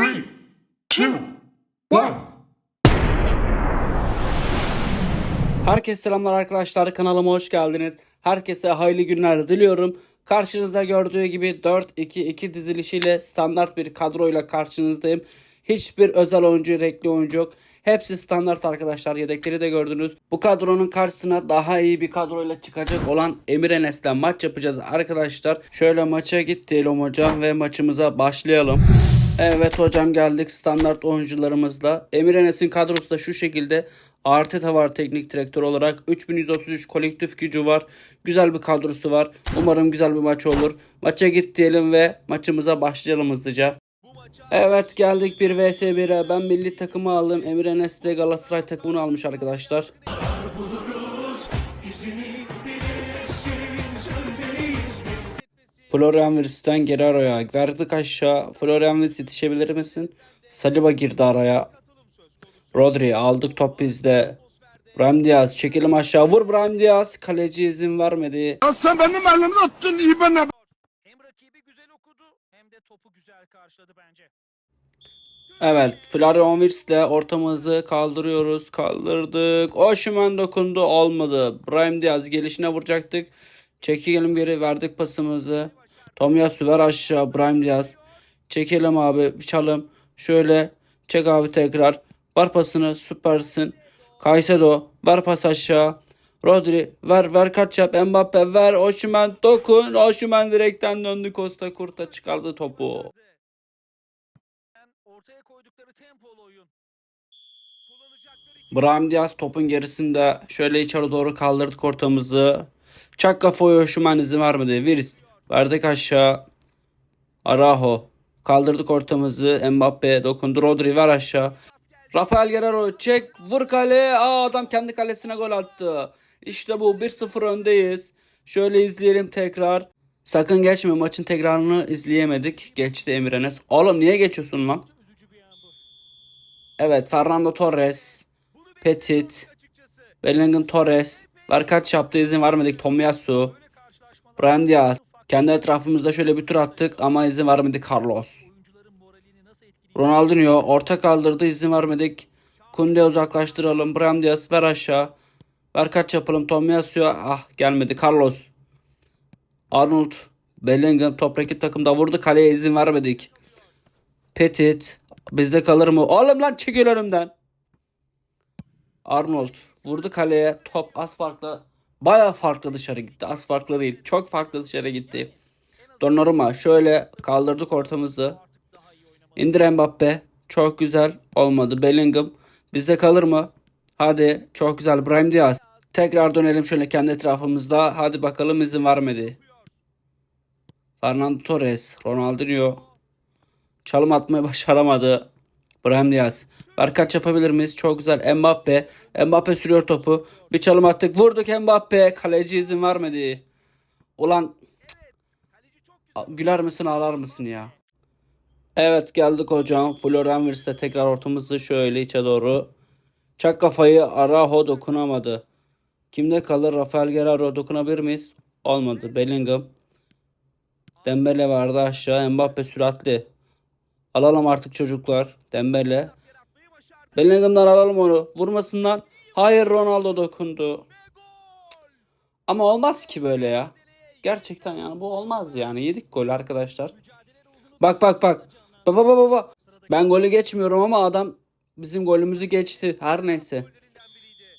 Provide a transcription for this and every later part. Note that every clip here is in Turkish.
Three, two, one. Herkese selamlar arkadaşlar kanalıma hoş geldiniz. Herkese hayırlı günler diliyorum. Karşınızda gördüğü gibi 4-2-2 dizilişiyle standart bir kadroyla karşınızdayım. Hiçbir özel oyuncu, renkli oyuncu yok. Hepsi standart arkadaşlar. Yedekleri de gördünüz. Bu kadronun karşısına daha iyi bir kadroyla çıkacak olan Emir Enes'le maç yapacağız arkadaşlar. Şöyle maça git diyelim hocam ve maçımıza başlayalım. Evet hocam geldik standart oyuncularımızla. Emir Enes'in kadrosu da şu şekilde. Arteta var teknik direktör olarak. 3133 kolektif gücü var. Güzel bir kadrosu var. Umarım güzel bir maç olur. Maça git diyelim ve maçımıza başlayalım hızlıca. Evet geldik bir vs 1'e. Ben milli takımı aldım. Emir Enes de Galatasaray takımını almış arkadaşlar. Florian Wirtz'ten geri araya verdik aşağı. Florian Wirtz yetişebilir misin? Saliba girdi araya. Rodri aldık top bizde. Brahim Diaz çekelim aşağı. Vur Brahim Diaz. Kaleci izin vermedi. Ya sen benim elimi attın iyi ben Hem rakibi güzel okudu hem de topu güzel karşıladı bence. Evet. Florian Wirtz'le ortamızı kaldırıyoruz. Kaldırdık. Oşimen dokundu. Olmadı. Brahim Diaz gelişine vuracaktık. Çekelim geri verdik pasımızı. Tomiyasu ver aşağı. Brahim Diaz. Çekelim abi. Çalım. Şöyle. Çek abi tekrar. Var pasını. Süpersin. Kaysedo. Ver pas aşağı. Rodri. Ver ver kaç yap. Mbappe ver. Oşimen dokun. Oşimen direkten döndü. Costa Kurta çıkardı topu. Yani ortaya koydukları tempolu oyun. Kullanacakları iki Brahim Diaz topun gerisinde şöyle içeri doğru kaldırdık ortamızı. Çak kafayı Oşuman izin vermedi. Virs verdik aşağı. Araho kaldırdık ortamızı. Mbappe dokundu. Rodri ver aşağı. Rafael Guerrero çek vur kale. Aa adam kendi kalesine gol attı. İşte bu 1-0 öndeyiz. Şöyle izleyelim tekrar. Sakın geçme maçın tekrarını izleyemedik. Geçti Emir Enes. Oğlum niye geçiyorsun lan? Evet Fernando Torres. Petit. Bellingham Torres. Var kaç yaptı izin vermedik. Tomiyasu. Brahim Diaz. Kendi etrafımızda şöyle bir tur attık ama izin vermedik Carlos. Ronaldinho orta kaldırdı izin vermedik. Kunde uzaklaştıralım. Brahim Diaz ver aşağı. Ver kaç yapalım. Tomiyasu. Ah gelmedi. Carlos. Arnold. Bellingham top rakip takımda vurdu. Kaleye izin vermedik. Petit. Bizde kalır mı? Oğlum lan çekil önümden. Arnold. Vurdu kaleye. Top az farklı. Baya farklı dışarı gitti. Az farklı değil. Çok farklı dışarı gitti. Donnarumma şöyle kaldırdık ortamızı. İndir Mbappe. Çok güzel. Olmadı. Bellingham. Bizde kalır mı? Hadi. Çok güzel. Brahim Diaz. Tekrar dönelim şöyle kendi etrafımızda. Hadi bakalım izin vermedi. Fernando Torres. Ronaldinho. Çalım atmayı başaramadı. Brahim Diaz. Kaç yapabilir miyiz? Çok güzel. Mbappe. Mbappe sürüyor topu. Bir çalım attık. Vurduk Mbappe. Kaleci izin vermedi. Ulan güler misin ağlar mısın ya? Evet geldik hocam. Florian Wirtz'e tekrar ortamızı şöyle içe doğru. Çak kafayı Araho dokunamadı. Kimde kalır? Rafael Guerrero dokunabilir miyiz? Olmadı. Bellingham. Dembele vardı aşağı. Mbappe süratli. Alalım artık çocuklar. Dembele. Bellingham'dan alalım onu. Vurmasından. Hayır Ronaldo dokundu. Ama olmaz ki böyle ya. Gerçekten yani bu olmaz yani. Yedik gol arkadaşlar. Bak bak bak. Baba baba baba. Ben golü geçmiyorum ama adam bizim golümüzü geçti. Her neyse.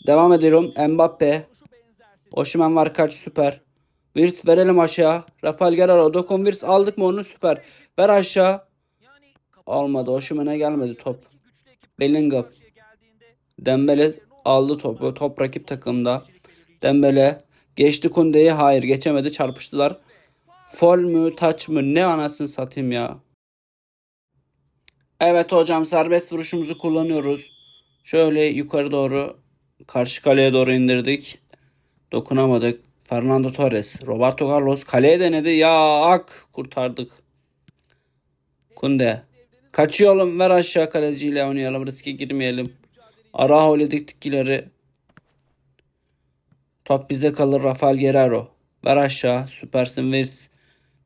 Devam ediyorum. Mbappe. Oşimen var kaç süper. Wirtz verelim aşağı. Rafael Guerrero dokun Wirtz aldık mı onu süper. Ver aşağı. Olmadı. Oşimen'e gelmedi top. Bellingham. Dembele aldı topu. Top rakip takımda. Dembele geçti Kunde'yi. Hayır geçemedi. Çarpıştılar. Fol mü taç mı ne anasını satayım ya. Evet hocam serbest vuruşumuzu kullanıyoruz. Şöyle yukarı doğru karşı kaleye doğru indirdik. Dokunamadık. Fernando Torres, Roberto Carlos kaleye denedi. Ya ak kurtardık. Kunde. Kaçıyor oğlum ver aşağı kaleciyle oynayalım riske girmeyelim. Araho ile diktik ileri. Top bizde kalır Rafael Guerrero. Ver aşağı süpersin Virs.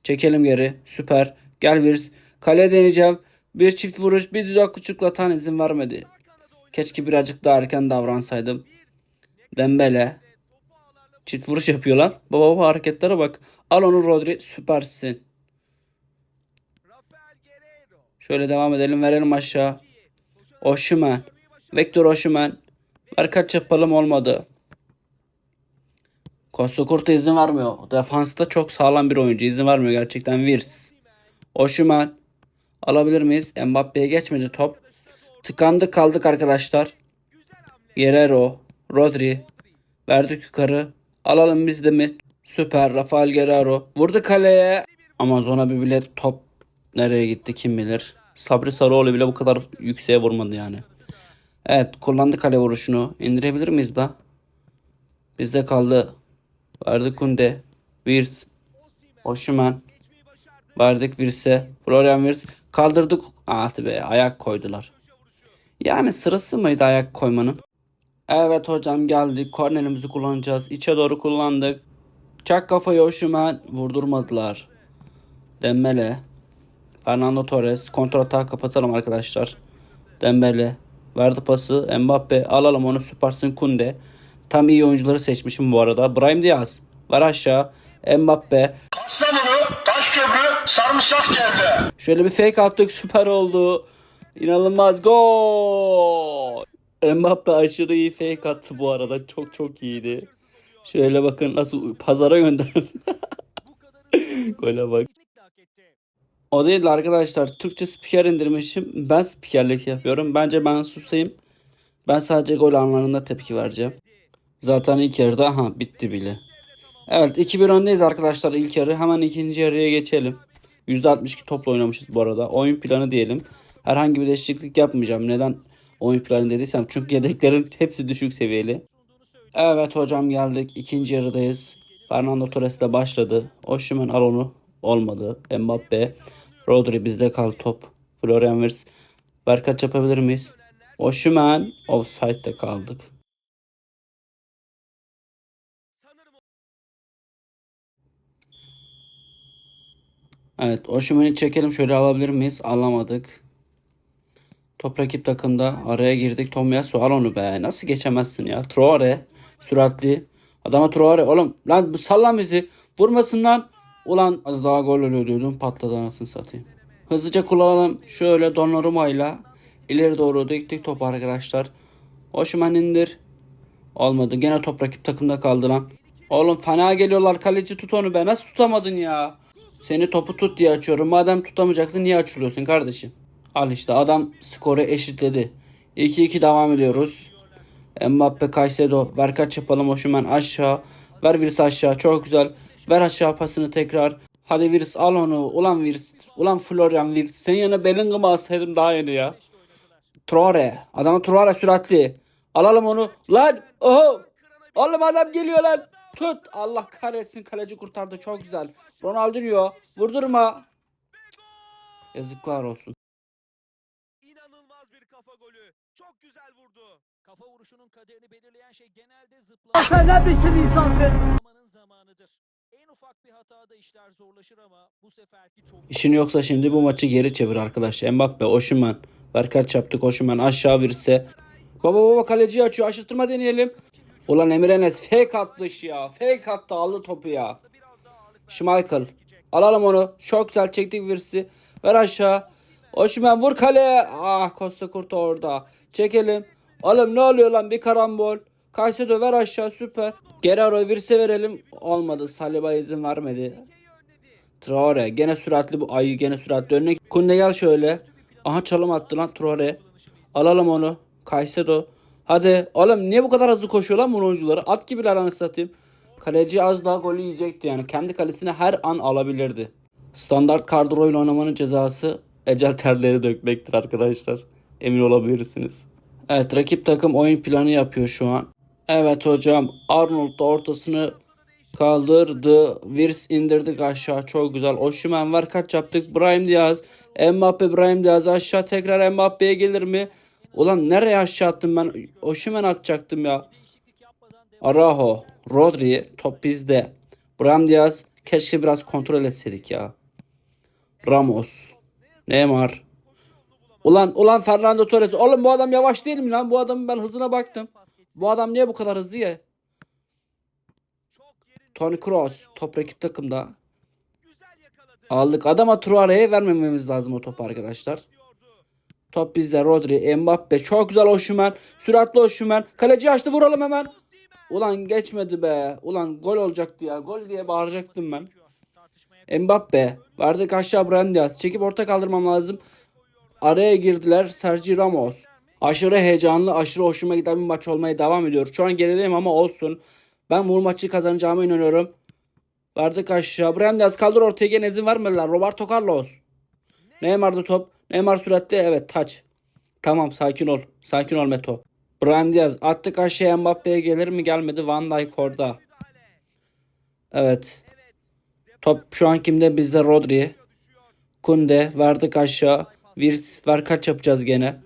Çekelim geri süper. Gel Virs. Kale deneyeceğim. Bir çift vuruş bir düzak küçüklatan izin vermedi. Keşke birazcık daha erken davransaydım. Dembele. Çift vuruş yapıyorlar. Baba baba hareketlere bak. Al onu Rodri süpersin. Rafael Guerreiro. Şöyle devam edelim verelim aşağı. Oşumen. Victor Oşumen. Ver kaç yapalım olmadı. Costa Curta izin vermiyor. Defansta çok sağlam bir oyuncu. izin vermiyor gerçekten. Virs. Oşumen. Alabilir miyiz? Mbappe'ye geçmedi top. Tıkandık kaldık arkadaşlar. Guerrero. Rodri. Verdik yukarı. Alalım biz de mi? Süper. Rafael Guerrero. Vurdu kaleye. Amazon'a bir bilet top nereye gitti kim bilir. Sabri Sarıoğlu bile bu kadar yükseğe vurmadı yani. Evet kullandı kale vuruşunu. İndirebilir miyiz da? Bizde kaldı. Verdik Kunde. Virs. Oşuman. Verdik Virs'e. Florian Virs. Kaldırdık. Ah be ayak koydular. Yani sırası mıydı ayak koymanın? Evet hocam geldik. Kornerimizi kullanacağız. İçe doğru kullandık. Çak kafayı Oşuman. Vurdurmadılar. Dembele. Fernando Torres. Kontratağı kapatalım arkadaşlar. Dembele. Verdi pası. Mbappe. Alalım onu. Süpersin Kunde. Tam iyi oyuncuları seçmişim bu arada. Brahim Diaz. Ver aşağı. Mbappe. Kastamonu, Taşköprü, Sarımsak geldi. Şöyle bir fake attık. Süper oldu. İnanılmaz. Gol. Mbappe aşırı iyi fake attı bu arada. Çok çok iyiydi. Şöyle bakın nasıl pazara gönderdi. Gole bak. O değil de arkadaşlar Türkçe spiker indirmişim. Ben spikerlik yapıyorum. Bence ben susayım. Ben sadece gol anlarında tepki vereceğim. Zaten ilk yarıda ha bitti bile. Evet 2-1 öndeyiz arkadaşlar ilk yarı. Hemen ikinci yarıya geçelim. %62 topla oynamışız bu arada. Oyun planı diyelim. Herhangi bir değişiklik yapmayacağım. Neden oyun planı dediysem çünkü yedeklerin hepsi düşük seviyeli. Evet hocam geldik. İkinci yarıdayız. Fernando Torres de başladı. Osimhen al onu. Olmadı. Mbappe. Rodri bizde kal top. Florian Wirtz. Ver kaç yapabilir miyiz? Osimhen offside'de kaldık. Evet Osimhen'i çekelim şöyle alabilir miyiz? Alamadık. Top rakip takımda araya girdik. Tomiyasu al onu be. Nasıl geçemezsin ya? Traore süratli. Adama Traore oğlum lan bu sallan bizi. Vurmasın lan. Ulan az daha gol oluyor diyordum. Patladı anasını satayım. Hızlıca kullanalım. Şöyle Donnarumma'yla ileri doğru diktik top arkadaşlar. Osimhen indir. Olmadı. Gene top rakip takımda kaldı lan. Oğlum fena geliyorlar. Kaleci tut onu be. Nasıl tutamadın ya? Seni topu tut diye açıyorum. Madem tutamayacaksın niye açılıyorsun kardeşim? Al işte adam skoru eşitledi. 2-2 devam ediyoruz. Mbappe Caicedo. Ver kaç yapalım Osimhen aşağı. Ver Virs aşağı. Çok güzel. Ver aşağı pasını tekrar. Hadi Virs al onu. Ulan Virs. Ulan Florian Virs. Senin yanına Bellingham'ı alsaydım daha iyiydi ya. Traore. Adamın Traore süratli. Alalım onu. Lan. Oho. Oğlum adam geliyor lan. Tut. Allah kahretsin. Kaleci kurtardı. Çok güzel. Ronaldinho. Vurdurma. Cık. Yazıklar olsun. İnanılmaz bir kafa golü. Çok güzel vurdu. Kafa vuruşunun kaderini belirleyen şey genelde zıplama. Sen ne biçim insansın? Zamanıdır. En ufak bir hatada işler zorlaşır ama bu seferki çok İşin yoksa şimdi bu maçı geri çevir arkadaşlar. Mbappe, Osimhen. Ver kaç yaptık Osimhen aşağı virse. Baba baba kaleciyi açıyor. Aşırtma deneyelim. Ulan Emir Enes fake attı ya. Fake attı aldı topu ya. Schmeichel. Alalım onu. Çok güzel çektik virsi. Ver aşağı. Osimhen vur kaleye. Ah Costa Curta orada. Çekelim. Oğlum ne oluyor lan bir karambol. Caicedo ver aşağı süper. Guerrero virse verelim. Olmadı. Saliba izin vermedi. Traore gene süratli bu ayı gene süratli önüne. Kunde gel şöyle. Aha çalım attı lan Traore. Alalım onu. Caicedo. Hadi oğlum niye bu kadar hızlı koşuyor lan bu oyuncuları? At gibiler anasını satayım. Kaleci az daha golü yiyecekti yani. Kendi kalesine her an alabilirdi. Standart kadroyla oynamanın cezası ecel terleri dökmektir arkadaşlar. Emin olabilirsiniz. Evet rakip takım oyun planı yapıyor şu an. Evet hocam Arnold da ortasını kaldırdı. Virs indirdik aşağı çok güzel. Osimhen var kaç yaptık. Brahim Diaz. Mbappe Brahim Diaz aşağı tekrar Mbappe'ye gelir mi? Ulan nereye aşağı attım ben? Osimhen atacaktım ya. Araho, Rodri top bizde. Brahim Diaz keşke biraz kontrol etseydik ya. Ramos, Neymar. Ulan ulan Fernando Torres. Oğlum bu adam yavaş değil mi lan? Bu adamın ben hızına baktım. Bu adam niye bu kadar hızlı ya? Toni Kroos top rakip takımda. Aldık. Adama Traore'ye vermememiz lazım o topu arkadaşlar. Top bizde Rodri, Mbappe. Çok güzel Oşumen. Süratli Oşumen. Kaleci açtı vuralım hemen. Ulan geçmedi be. Ulan gol olacaktı ya. Gol diye bağıracaktım ben. Mbappe. Verdik aşağı Brahim Diaz. Çekip orta kaldırmam lazım. Araya girdiler Sergio Ramos. Aşırı heyecanlı, aşırı hoşuma giden bir maç olmaya devam ediyor. Şu an gerideyim ama olsun. Ben bu maçı kazanacağıma inanıyorum. Verdik aşağı. Diaz kaldır ortaya gene izin vermediler. Roberto Carlos. Neymar'da top. Neymar süratli. Evet taç. Tamam sakin ol. Sakin ol Meto. Diaz attık aşağıya Mbappe'ye gelir mi gelmedi. Van Dijk orada. Evet. Top şu an kimde? Bizde Rodri. Kunde verdik aşağı. Virs ver kaç yapacağız gene.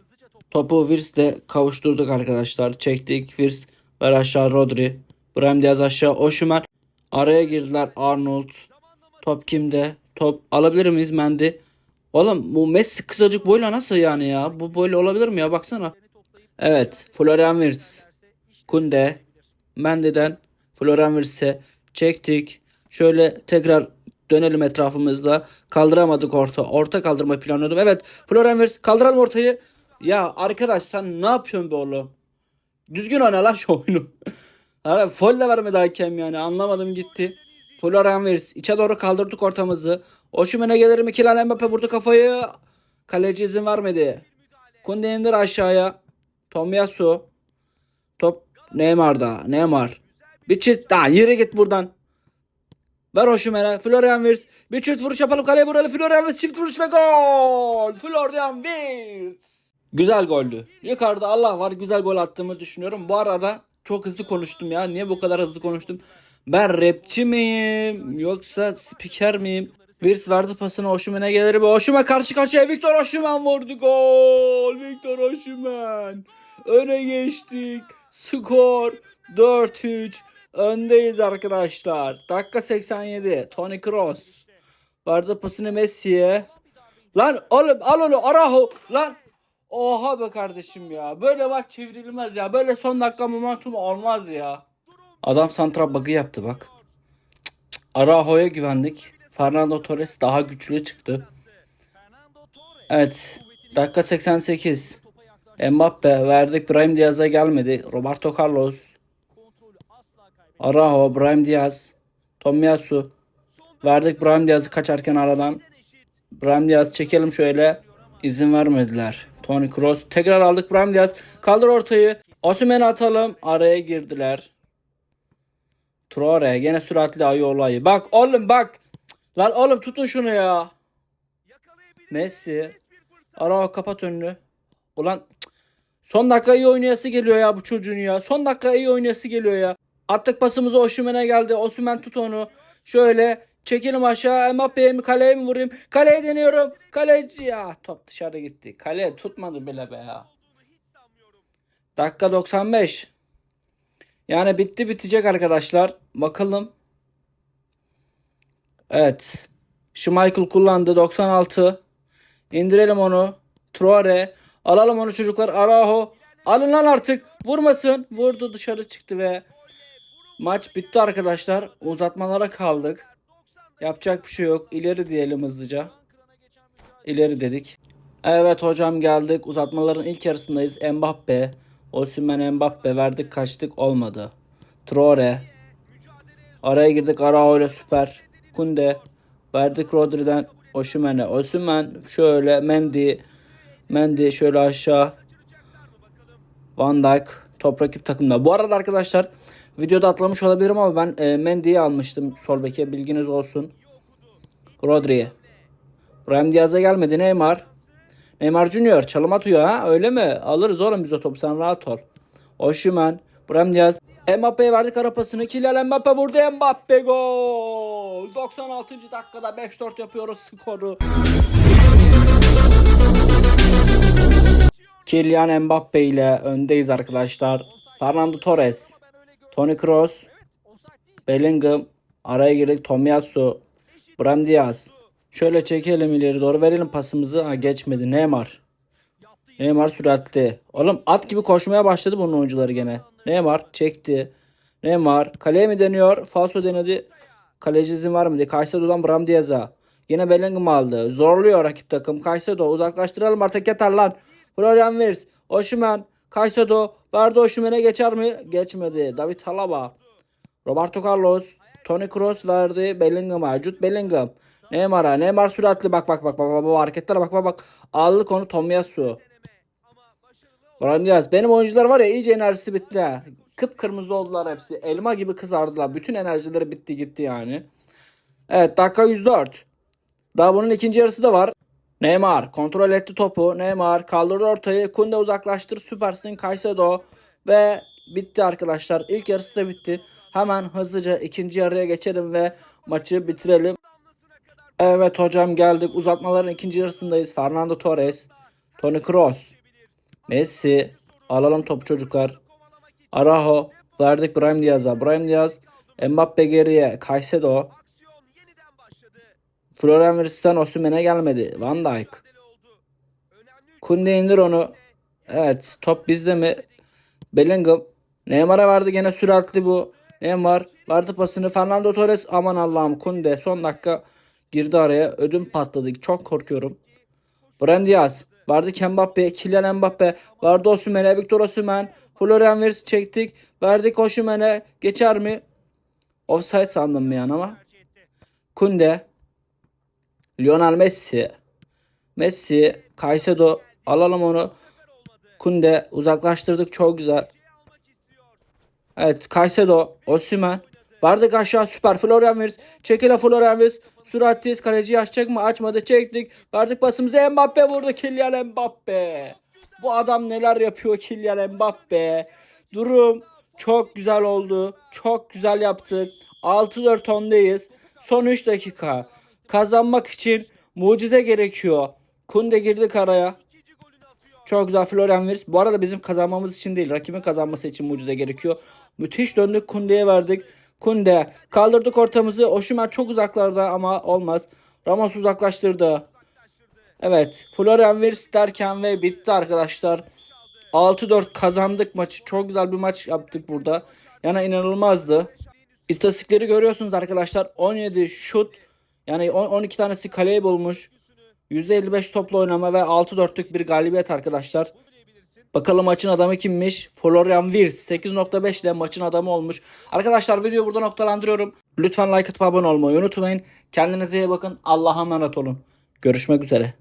Topu Virs'le kavuşturduk arkadaşlar. Çektik. Virs ver aşağı Rodri. Brahim Diaz aşağı. Oşumer. Araya girdiler Arnold. Top kimde? Top alabilir miyiz Mendy? Oğlum bu Messi kısacık boyla nasıl yani ya? Bu boyla olabilir mi ya? Baksana. Evet. Florian Wirtz. Kunde. Mendy'den Florian Wirtz'e çektik. Şöyle tekrar dönelim etrafımızda. Kaldıramadık orta. Orta kaldırma planlıyordum. Evet. Florian Wirtz kaldıralım ortayı. Ya arkadaş sen ne yapıyorsun be oğlum? Düzgün oyna lan şu oyunu. Folle vermedi hakem yani. Anlamadım gitti. Florian Wirtz. içe doğru kaldırdık ortamızı. Oşumen'e gelir mi? Kylian Mbappe vurdu kafayı. Kaleci izin vermedi. Kunde indir aşağıya. Tomiyasu. Top Neymar'da. Neymar. Bir çift daha yürü git buradan. Ver Oşumen'e. Florian Wirtz. Bir çift vuruş yapalım. Kaleye vuralım. Florian Wirtz çift vuruş ve gol. Florian Wirtz. Güzel goldü. Yukarıda Allah var güzel gol attığımı düşünüyorum. Bu arada çok hızlı konuştum ya. Niye bu kadar hızlı konuştum? Ben rapçi miyim? Yoksa spiker miyim? Wirtz verdi pasını Oşumen'e gelir? Oşumen karşı karşıya Victor Oşumen vurdu. Gol. Victor Oşumen. Öne geçtik. Skor 4-3. Öndeyiz arkadaşlar. Dakika 87. Toni Kroos. Verdi pasını Messi'ye. Lan oğlum al onu Araho. Lan. Oha be kardeşim ya. Böyle maç çevrilmez ya. Böyle son dakika momentum olmaz ya. Adam santra bug'ı yaptı bak. Araho'ya güvendik. Fernando Torres daha güçlü çıktı. Evet. Dakika 88. Mbappe verdik. Brahim Diaz'a gelmedi. Roberto Carlos. Araho, Brahim Diaz. Tomiyasu. Verdik Brahim Diaz'ı kaçarken aradan. Brahim Diaz çekelim şöyle. İzin vermediler. Toni Kroos. Tekrar aldık Brahim Diaz. Kaldır ortayı. Osimhen'i atalım. Araya girdiler. Traore gene süratli ayı olayı. Bak oğlum bak. Lan oğlum tutun şunu ya. Messi. Arao kapat önünü. Ulan son dakika iyi oynayası geliyor ya bu çocuğun ya. Son dakika iyi oynayası geliyor ya. Attık pasımızı Osimhen'e geldi. Osimhen tut onu. Şöyle çekelim aşağı. Mbappe'ye mi kaleye mi vurayım? Kaleye deniyorum. Kaleci ya. Top dışarı gitti. Kale tutmadı bile be ya. Dakika 95. Yani bitti bitecek arkadaşlar. Bakalım. Evet. Schmeichel kullandı 96. İndirelim onu. Traore. Alalım onu çocuklar. Araho. Alın lan artık. Vurmasın. Vurdu dışarı çıktı ve maç bitti arkadaşlar. Uzatmalara kaldık. Yapacak bir şey yok. İleri diyelim hızlıca. İleri dedik. Evet hocam geldik. Uzatmaların ilk yarısındayız. Mbappe. Osimhen Mbappe verdik kaçtık olmadı. Traore. Araya girdik Arao ile süper. Kunde. Verdik Rodri'den Osimhen'e. Osimhen şöyle Mendy. Mendy şöyle aşağı. Van Dijk. Top rakip takımda. Bu arada arkadaşlar videoda atlamış olabilirim ama ben e, Mendy'yi almıştım sol beke bilginiz olsun. Rodri'ye. Brahim Diaz'a gelmedi Neymar. Neymar Junior çalım atıyor ha öyle mi? Alırız oğlum biz o topu sen rahat ol. Osimhen, Brahim Diaz. Mbappe'ye verdik ara pasını. Kylian Mbappe vurdu. Mbappe gol. 96. dakikada 5-4 yapıyoruz skoru. Kylian Mbappe ile öndeyiz arkadaşlar. Fernando Torres, Toni Kroos, Bellingham, araya girdik Tomiyasu, Brahim Diaz. Şöyle çekelim ileri doğru verelim pasımızı. Ha geçmedi Neymar. Neymar süratli. Oğlum at gibi koşmaya başladı bunun oyuncuları gene. Neymar çekti. Neymar kaleye mi deniyor? Falso denedi. Kaleci izin var mı diye. Kayseri'den Bram Diaz'a. Yine Bellingham aldı. Zorluyor rakip takım. Kayseri uzaklaştıralım artık yeter lan. Florian Wirtz. Osimhen. Kayseri verdi Osimhen'e geçer mi? Geçmedi. David Alaba. Roberto Carlos. Toni Kroos verdi Bellingham'a. Jude Bellingham. Neymar'a. Neymar süratli. Bak bak bak bak bak, bak hareketlere bak bak bak. Aldı konu Tomiyasu. Brahim Diaz. Benim oyuncular var ya iyice enerjisi bitti ha. Kıpkırmızı oldular hepsi. Elma gibi kızardılar. Bütün enerjileri bitti gitti yani. Evet dakika 104. Daha bunun ikinci yarısı da var. Neymar kontrol etti topu. Neymar kaldırdı ortayı. Kunde uzaklaştır. Süpersin Kaysedo. Ve bitti arkadaşlar. İlk yarısı da bitti. Hemen hızlıca ikinci yarıya geçelim ve maçı bitirelim. Evet hocam geldik. Uzatmaların ikinci yarısındayız. Fernando Torres. Toni Kroos. Messi. Alalım topu çocuklar. Araho. Verdik Brahim Diaz'a. Brahim Diaz. Mbappe geriye. Caicedo. Florian Wirtz'ten Osimhen'e gelmedi. Van Dijk. Kunde indir onu. Evet top bizde mi? Bellingham. Neymar'a verdi gene süratli bu. Neymar verdi pasını. Fernando Torres aman Allah'ım Kunde son dakika girdi araya. Ödüm patladı. Çok korkuyorum. Brahim Diaz. Verdik Mbappe. Kylian Mbappe. Verdi Osimhen'e. Victor Osimhen. Florian Wirtz çektik. Verdik Osimhen'e. Geçer mi? Offside sandım bir an ama. Kunde. Lionel Messi. Messi. Caicedo. Alalım onu. Kunde uzaklaştırdık çok güzel. Evet Caicedo, Osimhen. Vardık aşağı süper Florian Wirtz. Çekile Florian Wirtz. Süratliyiz kaleciyi açacak mı? Açmadı çektik. Verdik pasımızı Mbappe vurdu. Kylian Mbappe. Bu adam neler yapıyor Kylian Mbappe. Durum çok güzel oldu. Çok güzel yaptık. 6-4 ondayız. Son 3 dakika. Kazanmak için mucize gerekiyor. Kunde girdik araya. İkinci golünü atıyor. Çok güzel Florian Wirtz. Bu arada bizim kazanmamız için değil, rakibin kazanması için mucize gerekiyor. Müthiş döndük Kunde'ye verdik. Kunde kaldırdık ortamızı. Osimhen çok uzaklarda ama olmaz. Ramos uzaklaştırdı. Evet, Florian Wirtz derken ve bitti arkadaşlar. 6-4 kazandık maçı. Çok güzel bir maç yaptık burada. Yani inanılmazdı. İstatistikleri görüyorsunuz arkadaşlar. 17 şut yani on- 12 tanesi kaleye bulmuş. %55 topla oynama ve 6-4'lük bir galibiyet arkadaşlar. Bakalım maçın adamı kimmiş? Florian Wirtz 8.5 ile maçın adamı olmuş. Arkadaşlar videoyu burada noktalandırıyorum. Lütfen like atıp abone olmayı unutmayın. Kendinize iyi bakın. Allah'a emanet olun. Görüşmek üzere.